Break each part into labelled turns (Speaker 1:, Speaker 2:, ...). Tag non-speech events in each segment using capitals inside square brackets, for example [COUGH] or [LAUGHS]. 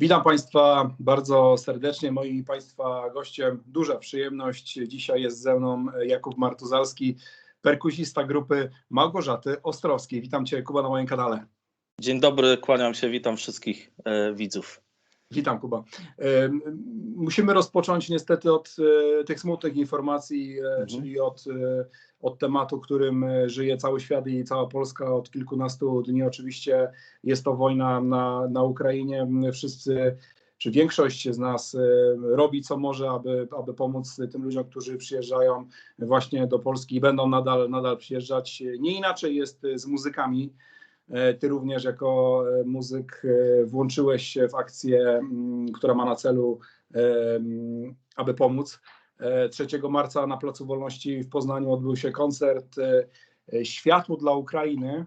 Speaker 1: Witam Państwa bardzo serdecznie. Moim Państwa gościem duża przyjemność. Dzisiaj jest ze mną Jakub Martuzalski, perkusista grupy Małgorzaty Ostrowskiej. Witam Cię, Kuba, na moim kanale.
Speaker 2: Dzień dobry, kłaniam się, witam wszystkich e, widzów.
Speaker 1: Witam, Kuba. E, Musimy rozpocząć niestety od e, tych smutnych informacji, e, czyli od, od tematu, którym żyje cały świat i cała Polska od kilkunastu dni. Oczywiście jest to wojna na, na Ukrainie. Wszyscy, czy większość z nas robi co może, aby, aby pomóc tym ludziom, którzy przyjeżdżają właśnie do Polski i będą nadal, nadal przyjeżdżać. Nie inaczej jest z muzykami. E, Ty również jako e, muzyk e, włączyłeś się w akcję, mm, która ma na celu, mm, aby pomóc. E, 3 marca na Placu Wolności w Poznaniu odbył się koncert Światło dla Ukrainy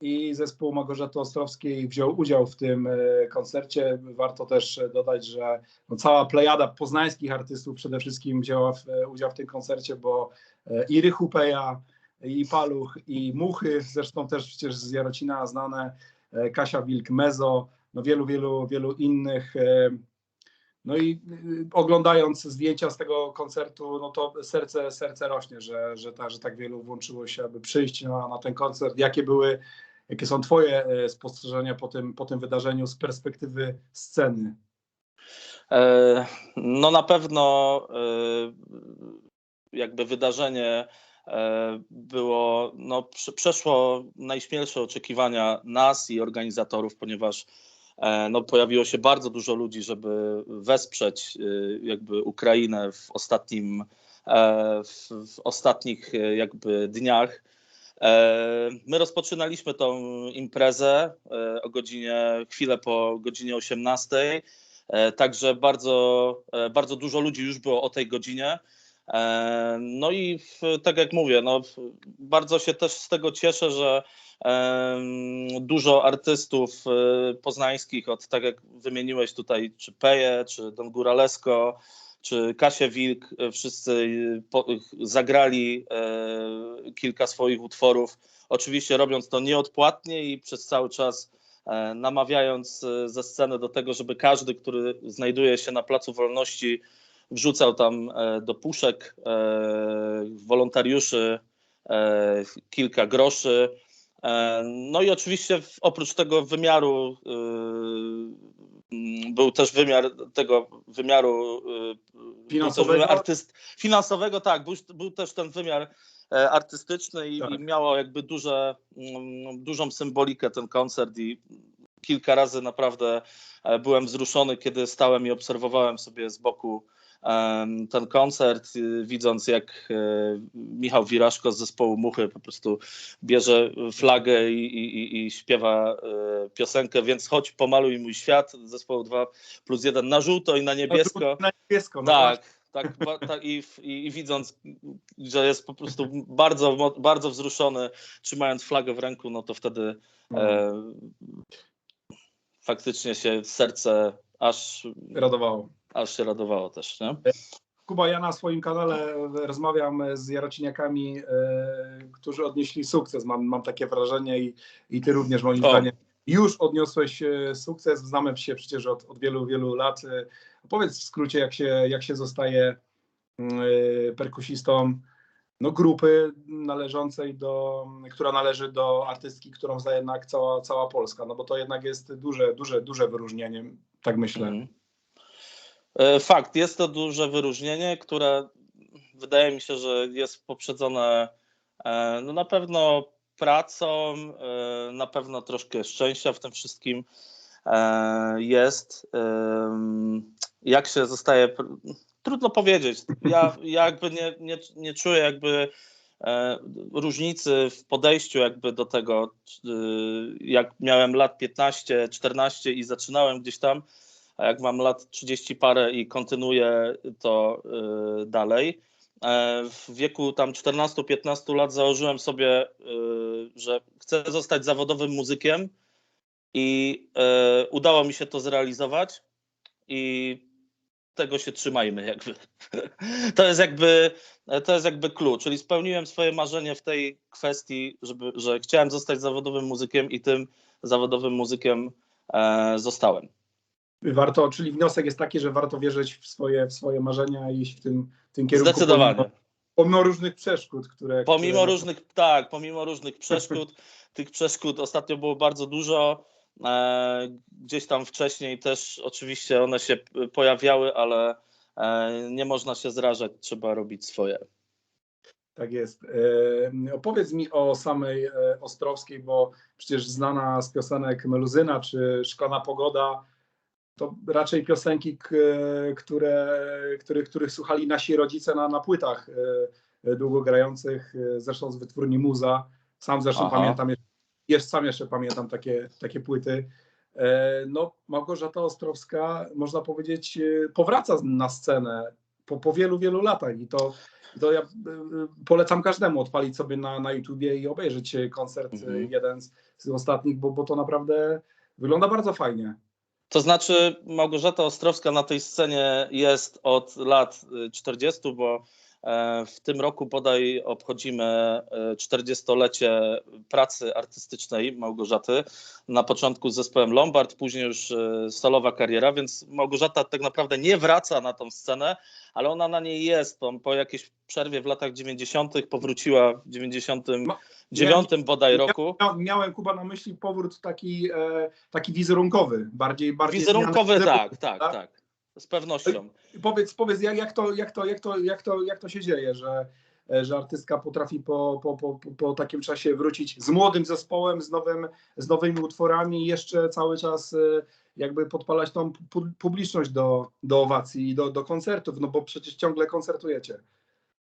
Speaker 1: i zespół Małgorzaty Ostrowskiej wziął udział w tym koncercie. Warto też dodać, że no cała plejada poznańskich artystów przede wszystkim wzięła udział w tym koncercie, bo i Rychu i Paluch, i Muchy, zresztą też przecież z Jarocina znane, e, Kasia Wilk-Mezo, no wielu, wielu, wielu innych. e, No i y, oglądając zdjęcia z tego koncertu, no to serce, serce rośnie, że, że, ta, że tak wielu włączyło się, aby przyjść na, na ten koncert. Jakie były, jakie są Twoje e, spostrzeżenia po tym, po tym wydarzeniu z perspektywy sceny?
Speaker 2: E, No na pewno e, jakby wydarzenie e, było, no prze- przeszło najśmielsze oczekiwania nas i organizatorów, ponieważ e, no, pojawiło się bardzo dużo ludzi, żeby wesprzeć e, jakby Ukrainę w ostatnim, e, w, w ostatnich e, jakby dniach. E, My rozpoczynaliśmy tą imprezę e, o godzinie, chwilę po godzinie 18. E, Także bardzo, e, bardzo dużo ludzi już było o tej godzinie. E, No i w, tak jak mówię, no, bardzo się też z tego cieszę, że dużo artystów e, poznańskich, od tak jak wymieniłeś tutaj, czy Peje, czy Don Góralesko, czy Kasia Wilk, e, wszyscy po, zagrali kilka swoich utworów. Oczywiście robiąc to nieodpłatnie i przez cały czas namawiając ze sceny do tego, żeby każdy, który znajduje się na Placu Wolności, wrzucał tam e, do puszek e, wolontariuszy e, kilka groszy. No i oczywiście oprócz tego wymiaru był też wymiar tego wymiaru
Speaker 1: Finansowego?
Speaker 2: wymiar artyst, finansowego, tak, był, był też ten wymiar artystyczny i,
Speaker 1: Tak.
Speaker 2: i miało jakby duże, dużą symbolikę ten koncert i kilka razy naprawdę byłem wzruszony, kiedy stałem i obserwowałem sobie z boku ten koncert, y, widząc jak e, Michał Wiraszko z zespołu Muchy po prostu bierze flagę i, i, i- śpiewa e, piosenkę, więc chodź pomaluj mój świat, zespoł 2 plus 1 na żółto i na niebiesko.
Speaker 1: Na niebiesko, no właśnie.
Speaker 2: Tak, tak, ba, tak i, i, i widząc, że jest po prostu bardzo, bardzo wzruszony, trzymając flagę w ręku, no to wtedy e, faktycznie się serce aż,
Speaker 1: Radowało.
Speaker 2: Aż się radowało też, nie?
Speaker 1: Kuba, ja na swoim kanale rozmawiam z jarociniakami, e, którzy odnieśli sukces. Mam, mam takie wrażenie i, i ty również moim
Speaker 2: O.
Speaker 1: zdaniem już odniosłeś e, sukces. Znamy się przecież od, od wielu, wielu lat. E, Powiedz w skrócie, jak się, jak się zostaje mm, perkusistą no, grupy należącej do, która należy do artystki, którą zna jednak cała, cała Polska, no bo to jednak jest duże, duże, duże wyróżnienie, tak myślę.
Speaker 2: Mhm. E, Fakt, jest to duże wyróżnienie, które wydaje mi się, że jest poprzedzone e, no na pewno pracą, e, na pewno troszkę szczęścia w tym wszystkim jest. Jak się zostaje, trudno powiedzieć. Ja, ja jakby nie, nie, nie czuję jakby różnicy w podejściu jakby do tego, jak miałem lat 15, 14 i zaczynałem gdzieś tam, a jak mam lat 30 parę i kontynuuję to y, dalej. E, W wieku tam 14-15 lat założyłem sobie, y, że chcę zostać zawodowym muzykiem i y, udało mi się to zrealizować i tego się trzymajmy jakby. [LAUGHS] To jest jakby, to jest jakby klucz, czyli spełniłem swoje marzenie w tej kwestii, żeby, że chciałem zostać zawodowym muzykiem i tym zawodowym muzykiem e, zostałem.
Speaker 1: Warto, czyli wniosek jest taki, że warto wierzyć w swoje, w swoje marzenia i iść w tym, w tym kierunku.
Speaker 2: Zdecydowanie.
Speaker 1: Pomimo, pomimo różnych przeszkód, które.
Speaker 2: Pomimo
Speaker 1: które...
Speaker 2: różnych, tak, pomimo różnych przeszkód, [LAUGHS] tych przeszkód ostatnio było bardzo dużo. E, gdzieś tam wcześniej też oczywiście one się pojawiały, ale e, nie można się zrażać, trzeba robić swoje.
Speaker 1: Tak jest. E, opowiedz mi o samej e, Ostrowskiej, bo przecież znana z piosenek Meluzyna czy Szklana Pogoda, to raczej piosenki, które, których, których słuchali nasi rodzice na, na płytach e, długo grających, zresztą z wytwórni Muza. Sam zresztą Aha. pamiętam, jeszcze, sam jeszcze pamiętam takie, takie płyty. No, Małgorzata Ostrowska, można powiedzieć, powraca na scenę po, po wielu, wielu latach i to to ja polecam każdemu odpalić sobie na, na YouTubie i obejrzeć koncert mhm. jeden z, z ostatnich, bo, bo to naprawdę wygląda bardzo fajnie.
Speaker 2: To znaczy, Małgorzata Ostrowska na tej scenie jest od lat 40, y, bo w tym roku bodaj obchodzimy 40-lecie pracy artystycznej Małgorzaty. Na początku z zespołem Lombard, później już solowa kariera, więc Małgorzata tak naprawdę nie wraca na tą scenę, ale ona na niej jest. Po, po jakiejś przerwie w latach 90. powróciła w 99 no, bodaj roku.
Speaker 1: Miałem Kuba na myśli powrót taki, e, taki wizerunkowy, bardziej bardziej.
Speaker 2: Wizerunkowy, tak, tak, tak, tak. Z pewnością.
Speaker 1: Powiedz, powiedz jak, jak, to, jak, to, jak, to, jak, to, jak to się dzieje, że, e, że artystka potrafi po, po, po, po takim czasie wrócić z młodym zespołem, z, nowym, z nowymi utworami i jeszcze cały czas e, jakby podpalać tą publiczność do, do owacji i do, do koncertów, no bo przecież ciągle koncertujecie.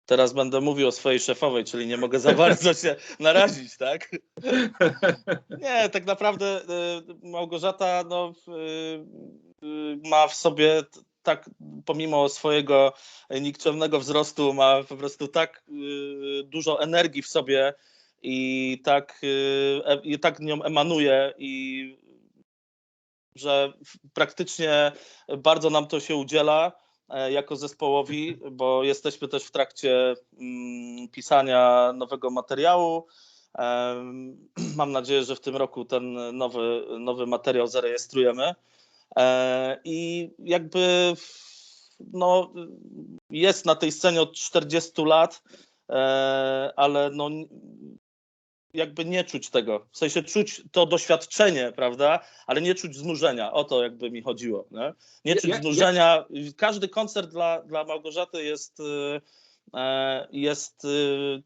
Speaker 2: Teraz będę mówił o swojej szefowej, czyli nie mogę za bardzo się narazić, tak? Nie, tak naprawdę y, Małgorzata no, y, y, ma w sobie tak, pomimo swojego nikczemnego wzrostu, ma po prostu tak dużo energii w sobie i tak, e, i tak nią emanuje i że praktycznie bardzo nam to się udziela jako zespołowi, bo jesteśmy też w trakcie mm, pisania nowego materiału. [CLEARS THROAT] Mam nadzieję, że w tym roku ten nowy, nowy materiał zarejestrujemy. E, I jakby no, jest na tej scenie od 40 lat, e, ale no, jakby nie czuć tego. W sensie czuć to doświadczenie, prawda? Ale nie czuć znużenia. O to jakby mi chodziło. Nie, nie czuć ja, znużenia. Ja... Każdy koncert dla, dla Małgorzaty jest, y, e, jest y,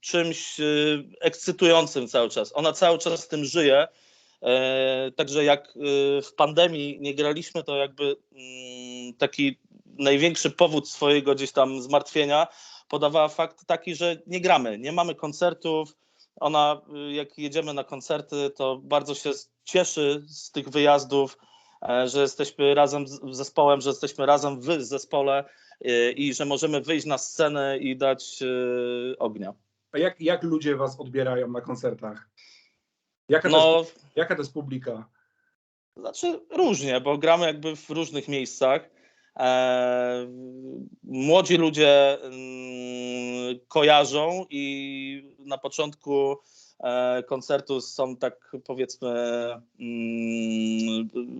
Speaker 2: czymś y, ekscytującym cały czas. Ona cały czas z tym żyje. E, także jak w pandemii nie graliśmy, to jakby mm, taki największy powód swojego gdzieś tam zmartwienia podawała fakt taki, że nie gramy, nie mamy koncertów, ona, y, jak jedziemy na koncerty, to bardzo się cieszy z tych wyjazdów, e, że jesteśmy razem z zespołem, że jesteśmy razem w zespole y, i że możemy wyjść na scenę i dać y, ognia.
Speaker 1: A jak, jak ludzie was odbierają na koncertach? Jaka, no, to jest, jaka to jest publika?
Speaker 2: Znaczy różnie, bo gramy jakby w różnych miejscach. Młodzi ludzie kojarzą i na początku e, koncertu są tak powiedzmy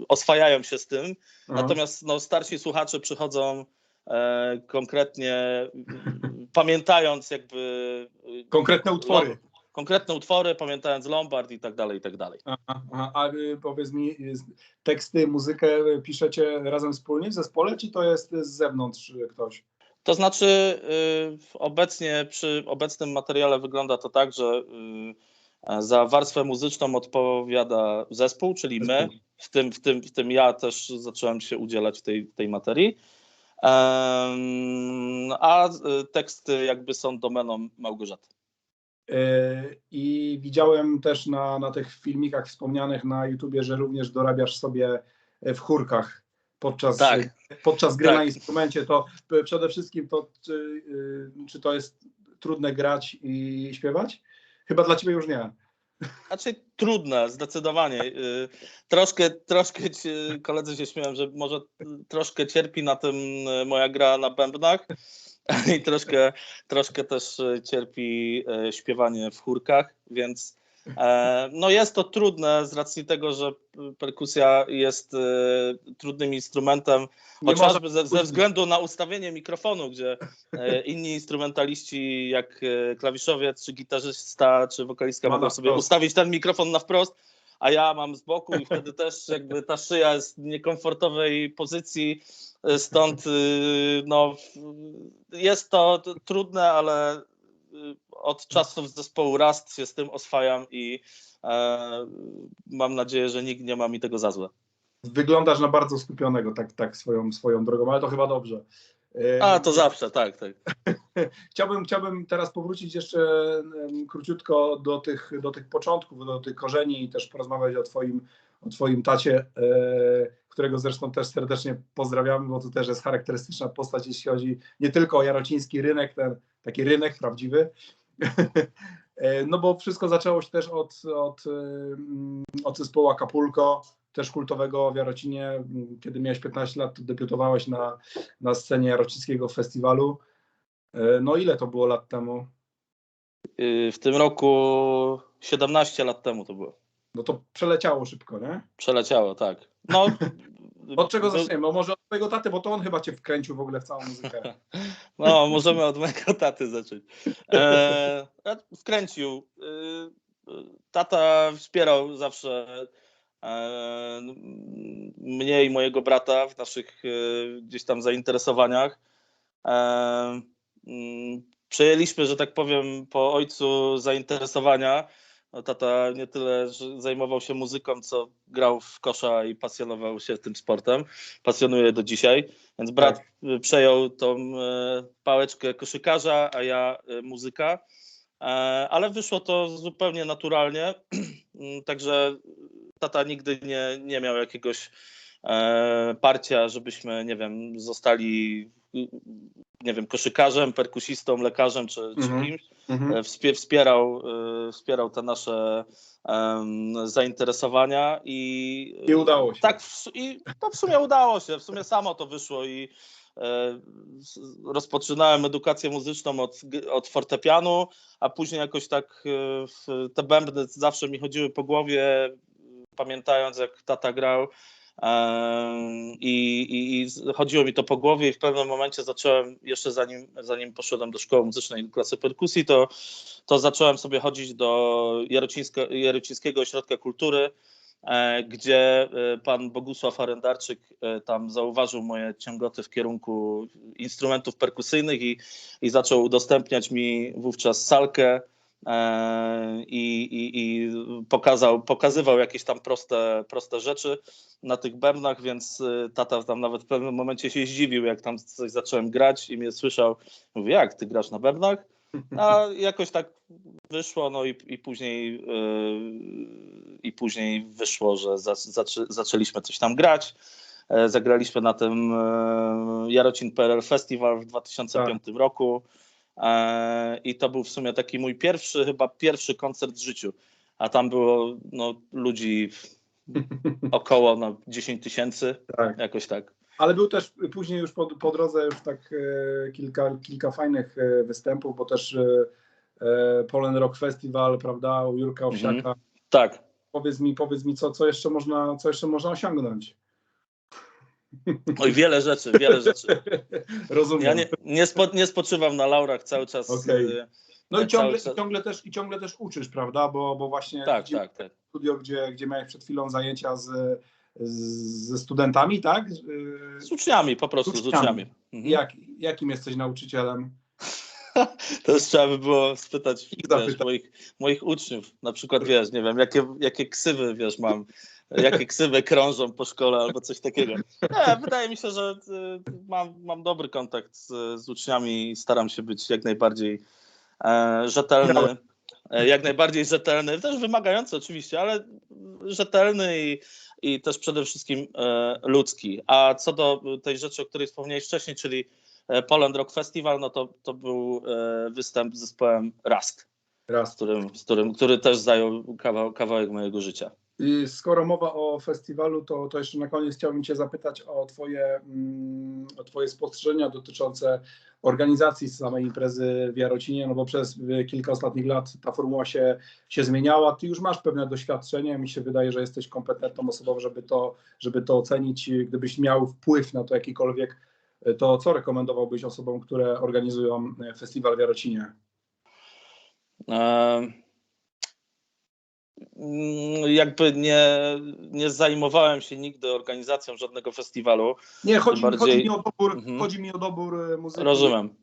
Speaker 2: oswajają się z tym, Aha. natomiast no, starsi słuchacze przychodzą e, konkretnie pamiętając jakby
Speaker 1: konkretne utwory
Speaker 2: konkretne utwory, pamiętając Lombard i tak dalej, i tak dalej.
Speaker 1: A, y, powiedz mi, teksty, muzykę piszecie razem wspólnie w zespole, czy to jest z zewnątrz ktoś?
Speaker 2: To znaczy, y, obecnie przy obecnym materiale wygląda to tak, że y, za warstwę muzyczną odpowiada zespół, czyli my, w tym, w tym, w tym ja też zacząłem się udzielać tej, tej materii. A teksty jakby są domeną Małgorzaty.
Speaker 1: E, I widziałem też na, na tych filmikach wspomnianych na YouTubie, że również dorabiasz sobie w chórkach podczas, tak. podczas gry tak. na instrumencie. To przede wszystkim to, czy, czy to jest trudne grać i śpiewać? Chyba dla ciebie już nie.
Speaker 2: Znaczy trudne, zdecydowanie. Troszkę, troszkę koledzy się śmieją, że może troszkę cierpi na tym moja gra na bębnach, [LAUGHS] i troszkę, troszkę też e, cierpi e, śpiewanie w chórkach, więc E, no jest to trudne z racji tego, że perkusja jest trudnym instrumentem, chociażby ze, ze względu na ustawienie mikrofonu, gdzie inni instrumentaliści jak klawiszowiec, czy gitarzysta, czy wokalistka mogą sobie ustawić ten mikrofon na wprost, a ja mam z boku i wtedy też jakby ta szyja jest w niekomfortowej pozycji, stąd y, no, jest to trudne, ale y, od czasów zespołu Rast się z tym oswajam i e, mam nadzieję, że nikt nie ma mi tego za złe.
Speaker 1: Wyglądasz na bardzo skupionego, tak, tak swoją, swoją drogą, ale to chyba dobrze.
Speaker 2: A, to zawsze, tak, tak. [LAUGHS]
Speaker 1: Chciałbym, chciałbym teraz powrócić jeszcze króciutko do tych, do tych początków, do tych korzeni i też porozmawiać o Twoim, o twoim tacie, e, którego zresztą też serdecznie pozdrawiamy, bo to też jest charakterystyczna postać, jeśli chodzi nie tylko o jarociński rynek, ten taki rynek prawdziwy, [LAUGHS] E, no bo wszystko zaczęło się też od, od, em, od zespołu Acapulco, też kultowego w Jarocinie, kiedy miałeś 15 lat, to debiutowałeś na, na scenie Jarocińskiego Festiwalu. E, No ile to było lat temu?
Speaker 2: Y, W tym roku 17 lat temu to było.
Speaker 1: No to przeleciało szybko, nie?
Speaker 2: Przeleciało, tak. No, [LAUGHS]
Speaker 1: Od czego zaczniemy? O, Może od twojego taty, bo to on chyba cię wkręcił w ogóle w całą muzykę. [LAUGHS]
Speaker 2: No, możemy od mojego taty zacząć. E, wkręcił. E, tata wspierał zawsze e, mnie i mojego brata w naszych e, gdzieś tam zainteresowaniach. E, przejęliśmy, że tak powiem, po ojcu zainteresowania. No, tata nie tyle że zajmował się muzyką, co grał w kosza i pasjonował się tym sportem. Pasjonuje do dzisiaj. Więc brat y, przejął tą e, pałeczkę koszykarza, a ja e, muzyka. E, Ale wyszło to zupełnie naturalnie. [CLEARS THROAT] Także tata nigdy nie, nie miał jakiegoś parcia, żebyśmy, nie wiem, zostali, nie wiem, koszykarzem, perkusistą, lekarzem czy, czy
Speaker 1: Mhm.
Speaker 2: kimś.
Speaker 1: Mhm.
Speaker 2: E, wspie- wspierał, e, wspierał te nasze em, zainteresowania i
Speaker 1: I udało się.
Speaker 2: Tak, w, i to w sumie udało się, w sumie samo to wyszło i e, rozpoczynałem edukację muzyczną od, od fortepianu, a później jakoś tak e, w, te bębny zawsze mi chodziły po głowie, pamiętając jak tata grał. I, i, I chodziło mi to po głowie i w pewnym momencie zacząłem, jeszcze zanim, zanim poszedłem do szkoły muzycznej do klasy perkusji, to, to zacząłem sobie chodzić do Jarocińskiego Ośrodka Kultury, e, gdzie e, pan Bogusław Arendarczyk e, tam zauważył moje ciągoty w kierunku instrumentów perkusyjnych i, i zaczął udostępniać mi wówczas salkę i, i, i pokazał, pokazywał jakieś tam proste, proste rzeczy na tych bębnach, więc e, tata tam nawet w pewnym momencie się zdziwił, jak tam coś zacząłem grać i mnie słyszał, mówi, jak, ty grasz na bębnach? A jakoś tak wyszło, no i, i później yy, i później wyszło, że za, zaczę, zaczęliśmy coś tam grać. E, Zagraliśmy na tym e, Jarocin PRL Festival w 2005 roku E, i to był w sumie taki mój pierwszy, chyba pierwszy koncert w życiu. A tam było no, ludzi [LAUGHS] około no, 10 tysięcy,
Speaker 1: Tak.
Speaker 2: jakoś tak.
Speaker 1: Ale był też później już po, po drodze już tak e, kilka, kilka fajnych e, występów, bo też e, e, Polen Rock Festival, prawda, u Jurka
Speaker 2: Mhm.
Speaker 1: Owsiaka.
Speaker 2: Tak,
Speaker 1: Powiedz mi, powiedz mi, co, co, jeszcze można, co jeszcze można osiągnąć?
Speaker 2: Oj, wiele rzeczy, wiele rzeczy. [LAUGHS]
Speaker 1: Rozumiem.
Speaker 2: Ja nie, nie, spo, nie spoczywam na laurach cały czas.
Speaker 1: Okej.
Speaker 2: y,
Speaker 1: no i ciągle,
Speaker 2: czas-
Speaker 1: i, ciągle też, i ciągle też uczysz, prawda? Bo, bo właśnie
Speaker 2: Tak,
Speaker 1: widzimy
Speaker 2: tak, tak.
Speaker 1: studio, gdzie, gdzie miałeś przed chwilą zajęcia z, z, ze studentami, tak? E,
Speaker 2: Z uczniami, po prostu
Speaker 1: Z
Speaker 2: z
Speaker 1: uczniami.
Speaker 2: uczniami. Mhm.
Speaker 1: Jak, jakim jesteś nauczycielem? [LAUGHS]
Speaker 2: To już trzeba by było spytać wiesz,
Speaker 1: zapytać.
Speaker 2: moich, moich uczniów. Na przykład, wiesz, nie wiem, jakie, jakie ksywy, wiesz, mam, jakie ksywy krążą po szkole albo coś takiego. Nie, wydaje mi się, że y, mam, mam dobry kontakt z, z uczniami i staram się być jak najbardziej e, rzetelny. E, jak najbardziej rzetelny, też wymagający oczywiście, ale rzetelny i, i też przede wszystkim e, ludzki. A co do tej rzeczy, o której wspomniałeś wcześniej, czyli Poland Rock Festival, no to, to był e, występ z zespołem Rust, z
Speaker 1: Raz.
Speaker 2: którym, z którym, który też zajął kawał, kawałek mojego życia.
Speaker 1: Y, Skoro mowa o festiwalu, to, to jeszcze na koniec chciałbym Cię zapytać o Twoje, mm, o twoje spostrzeżenia dotyczące organizacji samej imprezy w Jarocinie, no bo przez kilka ostatnich lat ta formuła się, się zmieniała. Ty już masz pewne doświadczenie, mi się wydaje, że jesteś kompetentną osobą, żeby to, żeby to ocenić. Gdybyś miał wpływ na to jakikolwiek, to co rekomendowałbyś osobom, które organizują y, festiwal w Jarocinie?
Speaker 2: E, mm, Jakby nie, nie zajmowałem się nigdy organizacją żadnego festiwalu.
Speaker 1: Nie, chodzi,
Speaker 2: bardziej-
Speaker 1: chodzi, mi, o dobór,
Speaker 2: Mhm.
Speaker 1: chodzi mi o dobór y, muzyki.
Speaker 2: Rozumiem.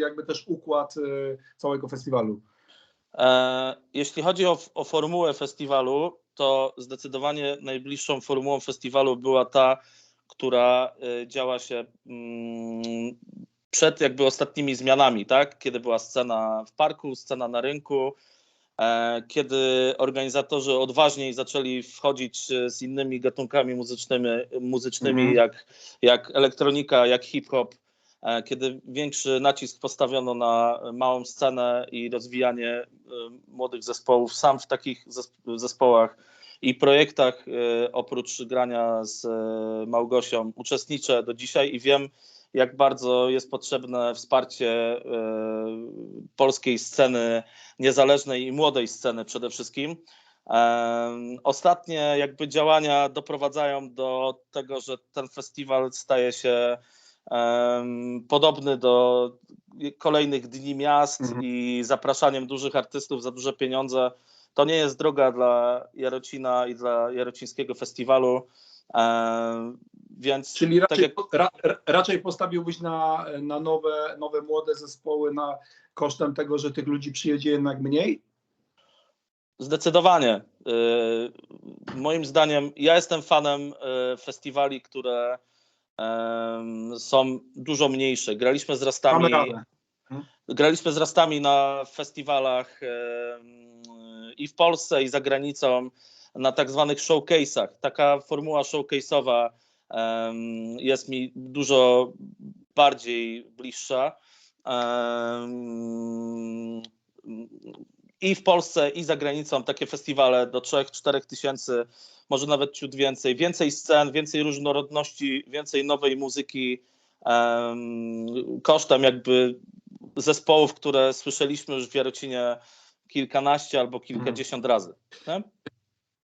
Speaker 1: jakby też układ całego festiwalu.
Speaker 2: E, Jeśli chodzi o, o formułę festiwalu, to zdecydowanie najbliższą formułą festiwalu była ta, która e, działa się mm, przed jakby ostatnimi zmianami, tak? Kiedy była scena w parku, scena na rynku, e, kiedy organizatorzy odważniej zaczęli wchodzić e, z innymi gatunkami muzycznymi, muzycznymi
Speaker 1: Mhm.
Speaker 2: jak, jak elektronika, jak hip-hop, e, kiedy większy nacisk postawiono na małą scenę i rozwijanie młodych zespołów. Sam w takich zes- zespołach i projektach, e, oprócz grania z e, Małgosią, uczestniczę do dzisiaj i wiem, jak bardzo jest potrzebne wsparcie e, polskiej sceny niezależnej i młodej sceny przede wszystkim. Ostatnie jakby działania doprowadzają do tego, że ten festiwal staje się podobny do kolejnych dni miast
Speaker 1: Mhm.
Speaker 2: i zapraszaniem dużych artystów za duże pieniądze. To nie jest droga dla Jarocina i dla Jarocińskiego Festiwalu. Em, Więc
Speaker 1: Czyli
Speaker 2: tak
Speaker 1: raczej,
Speaker 2: jak
Speaker 1: ra, raczej postawiłbyś na, na nowe, nowe, młode zespoły na kosztem tego, że tych ludzi przyjedzie jednak mniej?
Speaker 2: Zdecydowanie. Y, Moim zdaniem, ja jestem fanem y, festiwali, które są dużo mniejsze. Graliśmy z Rastami,
Speaker 1: radę.
Speaker 2: graliśmy z Rastami na festiwalach i w Polsce, i za granicą, na tak zwanych showcase'ach. Taka formuła showcase'owa jest mi dużo bardziej bliższa. I w Polsce, i za granicą takie festiwale do 3-4 tysięcy, może nawet ciut więcej. Więcej scen, więcej różnorodności, więcej nowej muzyki, em, kosztem jakby zespołów, które słyszeliśmy już w Jarocinie kilkanaście albo kilkadziesiąt razy. Nie?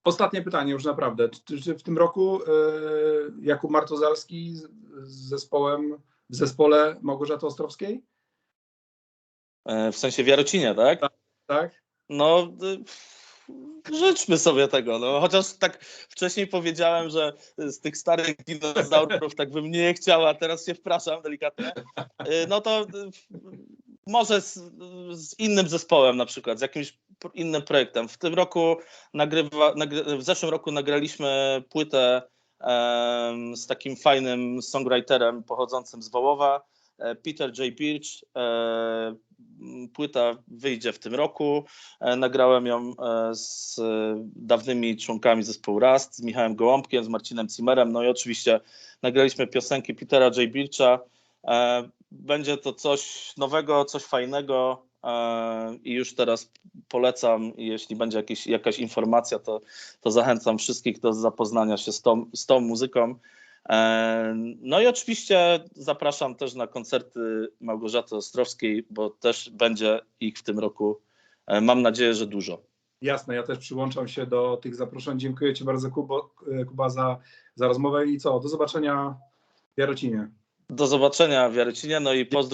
Speaker 1: Ostatnie pytanie już naprawdę. Czy, czy w tym roku y, Jakub Martozalski z, z zespołem, w zespole Małgorzaty Ostrowskiej?
Speaker 2: E, W sensie w Jarocinie, tak?
Speaker 1: Tak?
Speaker 2: No, y, życzmy sobie tego. No. Chociaż tak wcześniej powiedziałem, że z tych starych dinozaurów tak bym nie chciał, a teraz się wpraszam delikatnie. Y, No to może z, z innym zespołem na przykład, z jakimś innym projektem. W tym roku nagrywa, nagry, w zeszłym roku nagraliśmy płytę em, z takim fajnym songwriterem pochodzącym z Wołowa, e, Peter J. Birch. E, płyta wyjdzie w tym roku. E, Nagrałem ją z dawnymi członkami zespołu Rast, z Michałem Gołąbkiem, z Marcinem Zimmerem, no i oczywiście nagraliśmy piosenki Petera J. Bircha. Będzie to coś nowego, coś fajnego e, i już teraz polecam, jeśli będzie jakieś, jakaś informacja, to, to zachęcam wszystkich do zapoznania się z tą, z tą muzyką. E, No i oczywiście zapraszam też na koncerty Małgorzaty Ostrowskiej, bo też będzie ich w tym roku, e, mam nadzieję, że dużo.
Speaker 1: Jasne, ja też przyłączam się do tych zaproszeń. Dziękuję Ci bardzo, Kubo, Kuba, za, za rozmowę i co? Do zobaczenia w Jarocinie.
Speaker 2: Do zobaczenia w Jarocinie, no i pozdrów